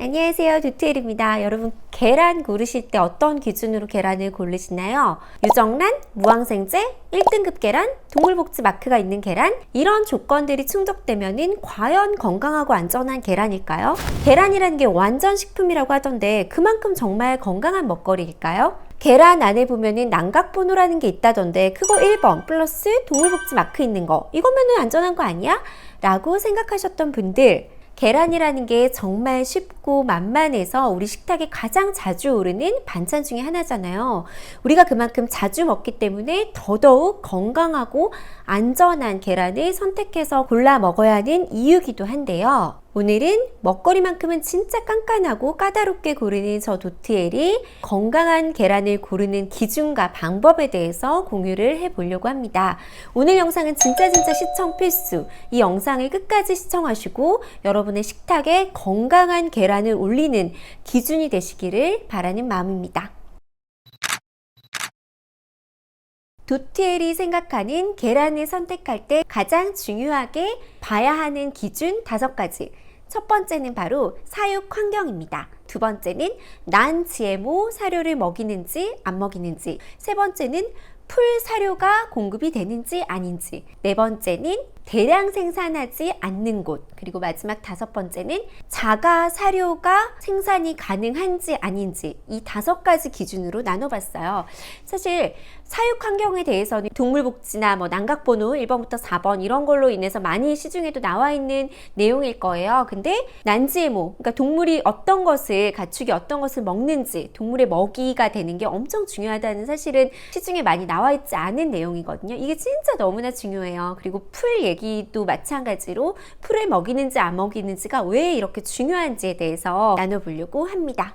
안녕하세요. 두트엘입니다. 여러분, 계란 고르실 때 어떤 기준으로 계란을 고르시나요? 유정란, 무항생제, 1등급 계란, 동물복지 마크가 있는 계란, 이런 조건들이 충족되면 은 과연 건강하고 안전한 계란일까요? 계란이라는 게 완전 식품이라고 하던데 그만큼 정말 건강한 먹거리일까요? 계란 안에 보면은 난각번호라는 게 있다던데 그거 1번 플러스 동물복지 마크 있는 거 이거면은 안전한 거 아니야? 라고 생각하셨던 분들 계란이라는 게 정말 쉽고 만만해서 우리 식탁에 가장 자주 오르는 반찬 중에 하나잖아요. 우리가 그만큼 자주 먹기 때문에 더더욱 건강하고 안전한 계란을 선택해서 골라 먹어야 하는 이유기도 한데요. 오늘은 먹거리만큼은 진짜 깐깐하고 까다롭게 고르는 저 도트엘이 건강한 계란을 고르는 기준과 방법에 대해서 공유를 해보려고 합니다. 오늘 영상은 진짜 진짜 시청 필수. 이 영상을 끝까지 시청하시고 여러분의 식탁에 건강한 계란을 올리는 기준이 되시기를 바라는 마음입니다. 도트엘이 생각하는 계란을 선택할 때 가장 중요하게 봐야 하는 기준 다섯 가지. 첫 번째는 바로 사육 환경입니다. 두 번째는 난 GMO 사료를 먹이는지 안 먹이는지. 세 번째는 풀 사료가 공급이 되는지 아닌지. 네 번째는 대량 생산하지 않는 곳. 그리고 마지막 다섯 번째는 자가 사료가 생산이 가능한지 아닌지. 이 다섯 가지 기준으로 나눠봤어요. 사실 사육 환경에 대해서는 동물복지나 뭐 난각번호 1번부터 4번 이런 걸로 인해서 많이 시중에도 나와 있는 내용일 거예요. 근데 난지모, 그러니까 동물이 어떤 것을 가축이 어떤 것을 먹는지 동물의 먹이가 되는 게 엄청 중요하다는 사실은 시중에 많이 나와 있지 않은 내용이거든요. 이게 진짜 너무나 중요해요. 그리고 풀 얘기도 마찬가지로 풀을 먹이는지 안 먹이는지가 왜 이렇게 중요한지에 대해서 나눠보려고 합니다.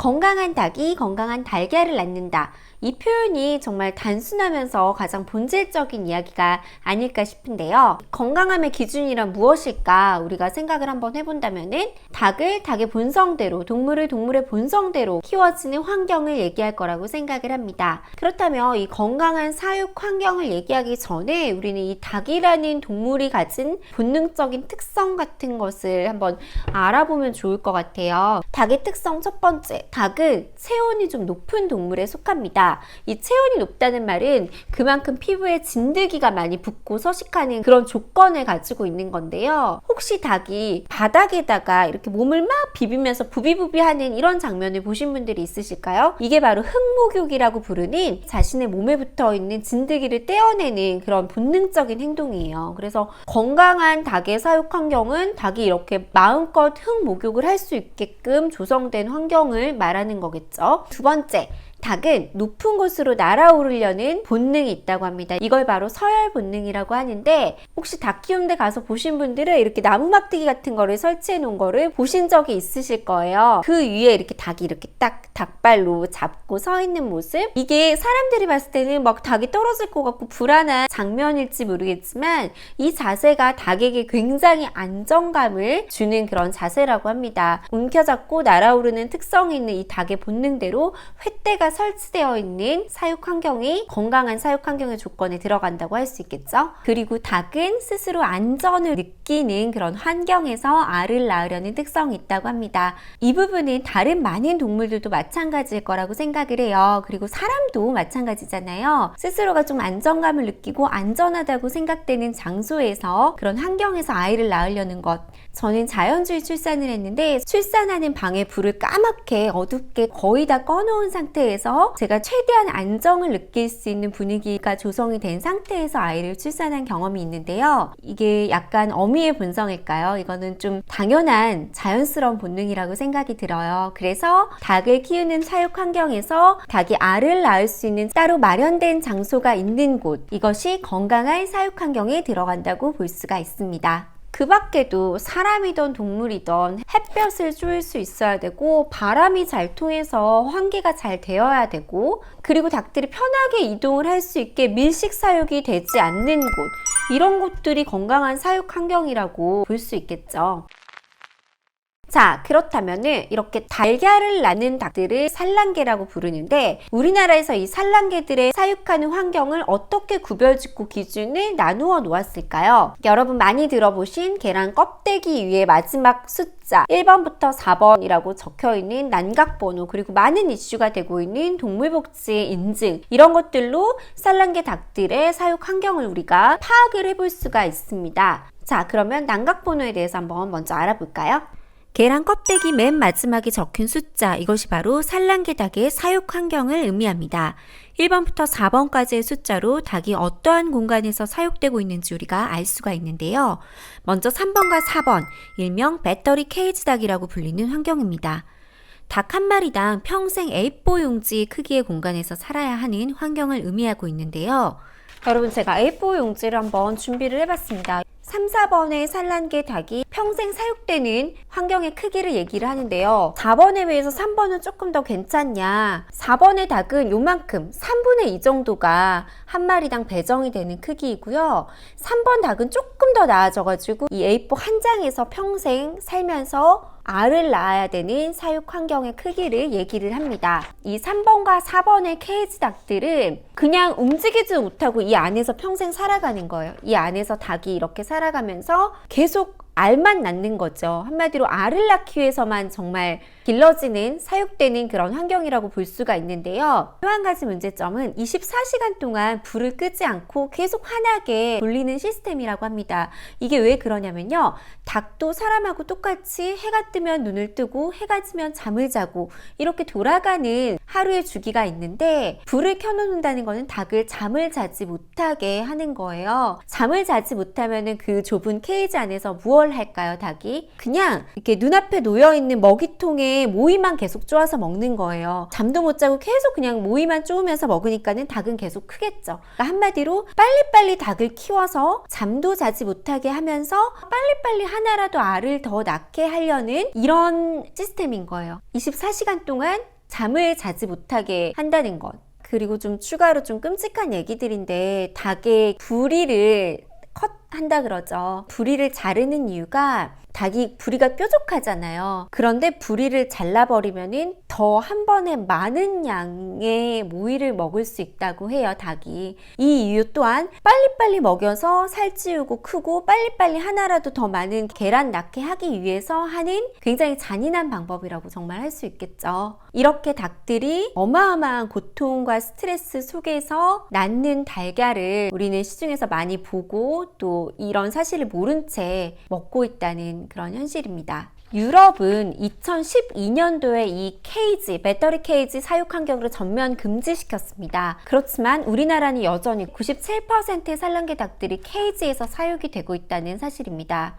건강한 닭이 건강한 달걀을 낳는다. 이 표현이 정말 단순하면서 가장 본질적인 이야기가 아닐까 싶은데요. 건강함의 기준이란 무엇일까 우리가 생각을 한번 해본다면은 닭을 닭의 본성대로, 동물을 동물의 본성대로 키워지는 환경을 얘기할 거라고 생각을 합니다. 그렇다면 이 건강한 사육 환경을 얘기하기 전에 우리는 이 닭이라는 동물이 가진 본능적인 특성 같은 것을 한번 알아보면 좋을 것 같아요. 닭의 특성 첫 번째, 닭은 체온이 좀 높은 동물에 속합니다. 이 체온이 높다는 말은 그만큼 피부에 진드기가 많이 붙고 서식하는 그런 조건을 가지고 있는 건데요. 혹시 닭이 바닥에다가 이렇게 몸을 막 비비면서 부비부비 하는 이런 장면을 보신 분들이 있으실까요? 이게 바로 흑목욕이라고 부르는 자신의 몸에 붙어 있는 진드기를 떼어내는 그런 본능적인 행동이에요. 그래서 건강한 닭의 사육 환경은 닭이 이렇게 마음껏 흑목욕을 할 수 있게끔 조성된 환경을 말하는 거겠죠. 두 번째, 닭은 높은 곳으로 날아오르려는 본능이 있다고 합니다. 이걸 바로 서열 본능이라고 하는데 혹시 닭 키우는 데 가서 보신 분들은 이렇게 나무 막대기 같은 거를 설치해 놓은 거를 보신 적이 있으실 거예요. 그 위에 이렇게 닭이 이렇게 딱 닭발로 잡고 서 있는 모습 이게 사람들이 봤을 때는 막 닭이 떨어질 것 같고 불안한 장면일지 모르겠지만 이 자세가 닭에게 굉장히 안정감을 주는 그런 자세라고 합니다. 움켜잡고 날아오르는 특성이 있는 이 닭의 본능대로 횃대가 설치되어 있는 사육 환경이 건강한 사육 환경의 조건에 들어간다고 할 수 있겠죠. 그리고 닭은 스스로 안전을 느끼는 그런 환경에서 알을 낳으려는 특성이 있다고 합니다. 이 부분은 다른 많은 동물들도 마찬가지일 거라고 생각을 해요. 그리고 사람도 마찬가지잖아요. 스스로가 좀 안정감을 느끼고 안전하다고 생각되는 장소에서 그런 환경에서 아이를 낳으려는 것. 저는 자연주의 출산을 했는데 출산하는 방에 불을 까맣게 어둡게 거의 다 꺼놓은 상태에서 제가 최대한 안정을 느낄 수 있는 분위기가 조성이 된 상태에서 아이를 출산한 경험이 있는데요. 이게 약간 어미의 본성일까요? 이거는 좀 당연한 자연스러운 본능이라고 생각이 들어요. 그래서 닭을 키우는 사육 환경에서 닭이 알을 낳을 수 있는 따로 마련된 장소가 있는 곳 이것이 건강한 사육 환경에 들어간다고 볼 수가 있습니다. 그 밖에도 사람이던 동물이던 햇볕을 쬐을 수 있어야 되고 바람이 잘 통해서 환기가 잘 되어야 되고 그리고 닭들이 편하게 이동을 할 수 있게 밀식 사육이 되지 않는 곳 이런 곳들이 건강한 사육 환경이라고 볼 수 있겠죠. 자, 그렇다면은 이렇게 달걀을 낳는 닭들을 산란계라고 부르는데 우리나라에서 이 산란계들의 사육하는 환경을 어떻게 구별짓고 기준을 나누어 놓았을까요? 여러분 많이 들어보신 계란 껍데기 위에 마지막 숫자 1번부터 4번이라고 적혀 있는 난각번호 그리고 많은 이슈가 되고 있는 동물복지 인증 이런 것들로 산란계 닭들의 사육 환경을 우리가 파악을 해볼 수가 있습니다. 자, 그러면 난각번호에 대해서 한번 먼저 알아볼까요? 계란 껍데기 맨 마지막에 적힌 숫자, 이것이 바로 산란계 닭의 사육 환경을 의미합니다. 1번부터 4번까지의 숫자로 닭이 어떠한 공간에서 사육되고 있는지 우리가 알 수가 있는데요. 먼저 3번과 4번, 일명 배터리 케이지 닭이라고 불리는 환경입니다. 닭 한 마리당 평생 A4 용지 크기의 공간에서 살아야 하는 환경을 의미하고 있는데요. 여러분 제가 A4 용지를 한번 준비를 해봤습니다. 3, 4번의 산란계 닭이 평생 사육되는 환경의 크기를 얘기를 하는데요. 4번에 비해서 3번은 조금 더 괜찮냐. 4번의 닭은 요만큼 3분의 2 정도가 한 마리당 배정이 되는 크기이고요. 3번 닭은 조금 더 나아져가지고 이 A4 한 장에서 평생 살면서 알을 낳아야 되는 사육 환경의 크기를 얘기를 합니다. 이 3번과 4번의 케이지 닭들은 그냥 움직이지 못하고 이 안에서 평생 살아가는 거예요. 이 안에서 닭이 이렇게 살아가면서 계속 알만 낳는 거죠. 한마디로 알을 낳기 위해서만 정말 길러지는 사육되는 그런 환경이라고 볼 수가 있는데요. 또 한 가지 문제점은 24시간 동안 불을 끄지 않고 계속 환하게 돌리는 시스템이라고 합니다. 이게 왜 그러냐면요. 닭도 사람하고 똑같이 해가 뜨면 눈을 뜨고 해가 지면 잠을 자고 이렇게 돌아가는 하루의 주기가 있는데 불을 켜놓는다는 것은 닭을 잠을 자지 못하게 하는 거예요. 잠을 자지 못하면은 그 좁은 케이지 안에서 무얼 할까요, 닭이? 그냥 이렇게 눈앞에 놓여 있는 먹이통 에 모이만 계속 쪼아서 먹는 거예요. 잠도 못 자고 계속 그냥 모이만 쪼으면서 먹으니까는 닭은 계속 크겠죠. 그러니까 한마디로 빨리빨리 닭을 키워서 잠도 자지 못하게 하면서 빨리빨리 하나라도 알을 더 낳게 하려는 이런 시스템인 거예요. 24시간 동안 잠을 자지 못하게 한다는 것. 그리고 좀 추가로 좀 끔찍한 얘기들인데 닭의 부리를 컷 한다 그러죠. 부리를 자르는 이유가 닭이 부리가 뾰족하잖아요. 그런데 부리를 잘라버리면은 더 한 번에 많은 양의 모이를 먹을 수 있다고 해요, 닭이. 이 이유 또한 빨리빨리 먹여서 살찌우고 크고 빨리빨리 하나라도 더 많은 계란 낳게 하기 위해서 하는 굉장히 잔인한 방법이라고 정말 할 수 있겠죠. 이렇게 닭들이 어마어마한 고통과 스트레스 속에서 낳는 달걀을 우리는 시중에서 많이 보고 또 이런 사실을 모른 채 먹고 있다는 그런 현실입니다. 유럽은 2012년도에 이 케이지, 배터리 케이지 사육 환경을 전면 금지시켰습니다. 그렇지만 우리나라는 여전히 97%의 산란계 닭들이 케이지에서 사육이 되고 있다는 사실입니다.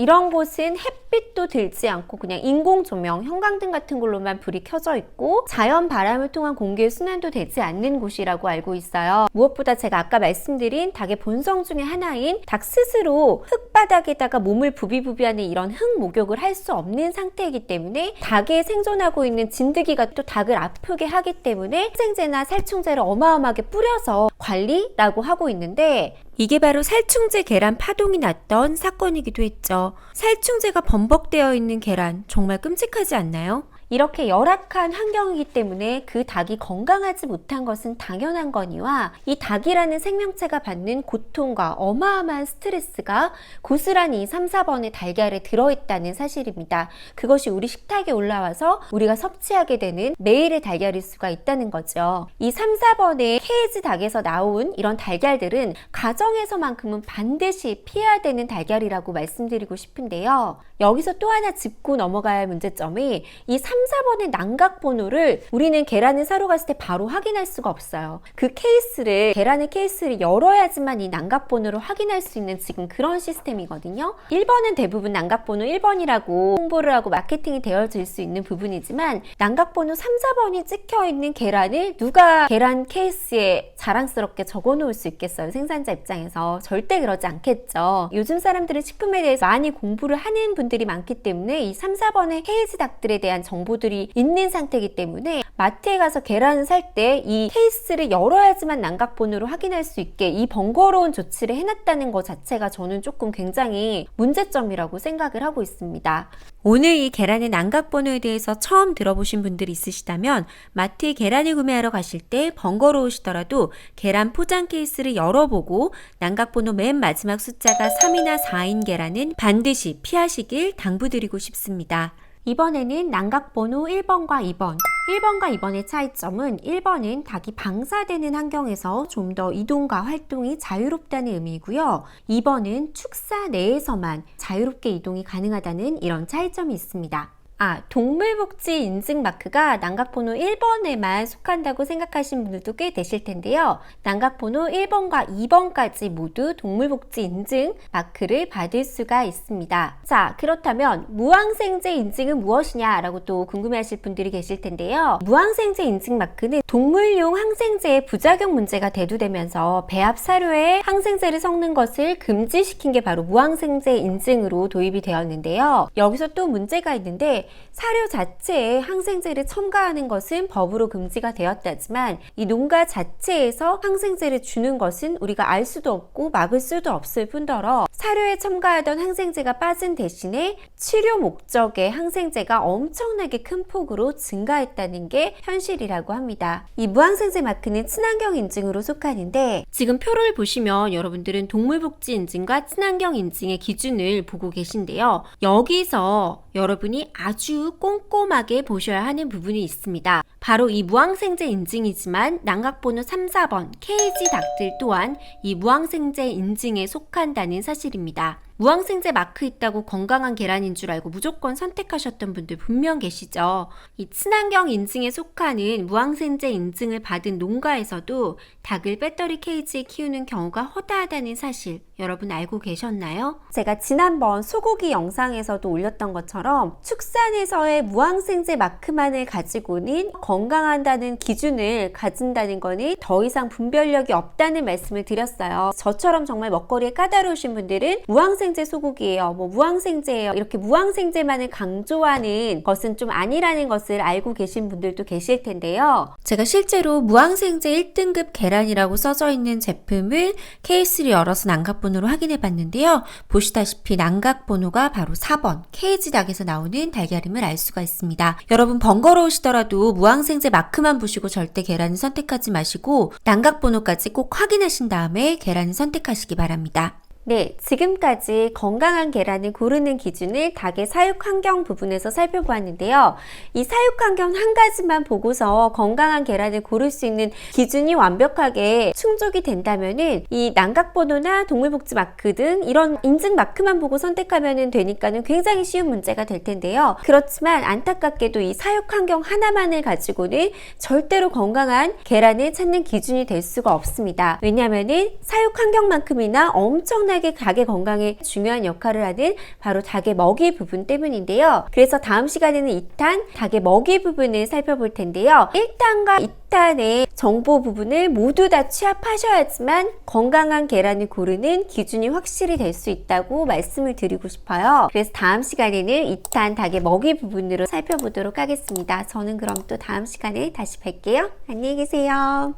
이런 곳은 햇빛도 들지 않고 그냥 인공 조명, 형광등 같은 걸로만 불이 켜져 있고 자연 바람을 통한 공기의 순환도 되지 않는 곳이라고 알고 있어요. 무엇보다 제가 아까 말씀드린 닭의 본성 중에 하나인 닭 스스로 흙바닥에다가 몸을 부비부비하는 이런 흙 목욕을 할 수 없는 상태이기 때문에 닭의 생존하고 있는 진드기가 또 닭을 아프게 하기 때문에 생제나 살충제를 어마어마하게 뿌려서 관리라고 하고 있는데 이게 바로 살충제 계란 파동이 났던 사건이기도 했죠. 살충제가 범벅되어 있는 계란 정말 끔찍하지 않나요? 이렇게 열악한 환경이기 때문에 그 닭이 건강하지 못한 것은 당연한 거니와 이 닭이라는 생명체가 받는 고통과 어마어마한 스트레스가 고스란히 3, 4번의 달걀에 들어있다는 사실입니다. 그것이 우리 식탁에 올라와서 우리가 섭취하게 되는 매일의 달걀일 수가 있다는 거죠. 이 3, 4번의 케이지 닭에서 나온 이런 달걀들은 가정에서만큼은 반드시 피해야 되는 달걀이라고 말씀드리고 싶은데요. 여기서 또 하나 짚고 넘어가야 할 문제점이 이 3, 4번의 난각 번호를 우리는 계란을 사러 갔을 때 바로 확인할 수가 없어요. 그 케이스를 계란의 케이스를 열어야지만 이 난각 번호를 확인할 수 있는 지금 그런 시스템이거든요. 1번은 대부분 난각 번호 1번이라고 홍보를 하고 마케팅이 되어질 수 있는 부분이지만 난각 번호 3, 4번이 찍혀 있는 계란을 누가 계란 케이스에 자랑스럽게 적어 놓을 수 있겠어요. 생산자 입장에서 절대 그러지 않겠죠. 요즘 사람들은 식품에 대해서 많이 공부를 하는 분들이 많기 때문에 이 3, 4번의 케이지 닭들에 대한 정보 들이 있는 상태이기 때문에 마트에 가서 계란을 살 때 이 케이스를 열어야지만 난각본으로 확인할 수 있게 이 번거로운 조치를 해놨다는 것 자체가 저는 조금 굉장히 문제점이라고 생각을 하고 있습니다. 오늘 이 계란의 난각번호에 대해서 처음 들어보신 분들이 있으시다면 마트에 계란을 구매하러 가실 때 번거로우시더라도 계란 포장 케이스를 열어보고 난각번호 맨 마지막 숫자가 3이나 4인 계란은 반드시 피하시길 당부드리고 싶습니다. 이번에는 난각번호 1번과 2번. 1번과 2번의 차이점은 1번은 닭이 방사되는 환경에서 좀 더 이동과 활동이 자유롭다는 의미이고요. 2번은 축사 내에서만 자유롭게 이동이 가능하다는 이런 차이점이 있습니다. 아, 동물복지 인증 마크가 난각번호 1번에만 속한다고 생각하신 분들도 꽤 되실 텐데요. 난각번호 1번과 2번까지 모두 동물복지 인증 마크를 받을 수가 있습니다. 자, 그렇다면 무항생제 인증은 무엇이냐라고 또 궁금해하실 분들이 계실 텐데요. 무항생제 인증 마크는 동물용 항생제의 부작용 문제가 대두되면서 배합 사료에 항생제를 섞는 것을 금지시킨 게 바로 무항생제 인증으로 도입이 되었는데요. 여기서 또 문제가 있는데 사료 자체에 항생제를 첨가하는 것은 법으로 금지가 되었다지만 이 농가 자체에서 항생제를 주는 것은 우리가 알 수도 없고 막을 수도 없을 뿐더러 사료에 첨가하던 항생제가 빠진 대신에 치료 목적의 항생제가 엄청나게 큰 폭으로 증가했다는 게 현실이라고 합니다. 이 무항생제 마크는 친환경 인증으로 속하는데 지금 표를 보시면 여러분들은 동물복지 인증과 친환경 인증의 기준을 보고 계신데요. 여기서 여러분이 아주 꼼꼼하게 보셔야 하는 부분이 있습니다. 바로 이 무항생제 인증이지만 난각번호 3, 4번 KG 닭들 또한 이 무항생제 인증에 속한다는 사실입니다. 무항생제 마크 있다고 건강한 계란인 줄 알고 무조건 선택하셨던 분들 분명 계시죠. 이 친환경 인증에 속하는 무항생제 인증을 받은 농가에서도 닭을 배터리 케이지에 키우는 경우가 허다하다는 사실 여러분 알고 계셨나요? 제가 지난번 소고기 영상에서도 올렸던 것처럼 축산에서의 무항생제 마크만을 가지고는 건강한다는 기준을 가진다는 거는 더 이상 분별력이 없다는 말씀을 드렸어요. 저처럼 정말 먹거리에 까다로우신 분들은 무항생 제 소고기예요. 뭐 무항생제예요. 이렇게 무항생제만을 강조하는 것은 좀 아니라는 것을 알고 계신 분들도 계실 텐데요. 제가 실제로 무항생제 1등급 계란이라고 써져 있는 제품을 케이스를 열어서 난각번호로 확인해 봤는데요. 보시다시피 난각번호가 바로 4번 케이지 닭에서 나오는 달걀임을 알 수가 있습니다. 여러분 번거로우시더라도 무항생제 마크만 보시고 절대 계란을 선택하지 마시고 난각번호까지 꼭 확인하신 다음에 계란을 선택하시기 바랍니다. 네, 지금까지 건강한 계란을 고르는 기준을 닭의 사육 환경 부분에서 살펴보았는데요. 이 사육 환경 한 가지만 보고서 건강한 계란을 고를 수 있는 기준이 완벽하게 충족이 된다면은 이 난각번호나 동물복지 마크 등 이런 인증 마크만 보고 선택하면 되니까는 굉장히 쉬운 문제가 될 텐데요. 그렇지만 안타깝게도 이 사육 환경 하나만을 가지고는 절대로 건강한 계란을 찾는 기준이 될 수가 없습니다. 왜냐하면은 사육 환경만큼이나 엄청나게 닭의 건강에 중요한 역할을 하는 바로 닭의 먹이 부분 때문인데요. 그래서 다음 시간에는 2탄 닭의 먹이 부분을 살펴볼 텐데요. 1탄과 2탄의 정보 부분을 모두 다 취합하셔야지만 건강한 계란을 고르는 기준이 확실히 될 수 있다고 말씀을 드리고 싶어요. 그래서 다음 시간에는 2탄 닭의 먹이 부분으로 살펴보도록 하겠습니다. 저는 그럼 또 다음 시간에 다시 뵐게요. 안녕히 계세요.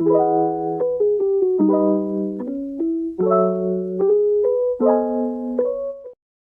Thank you.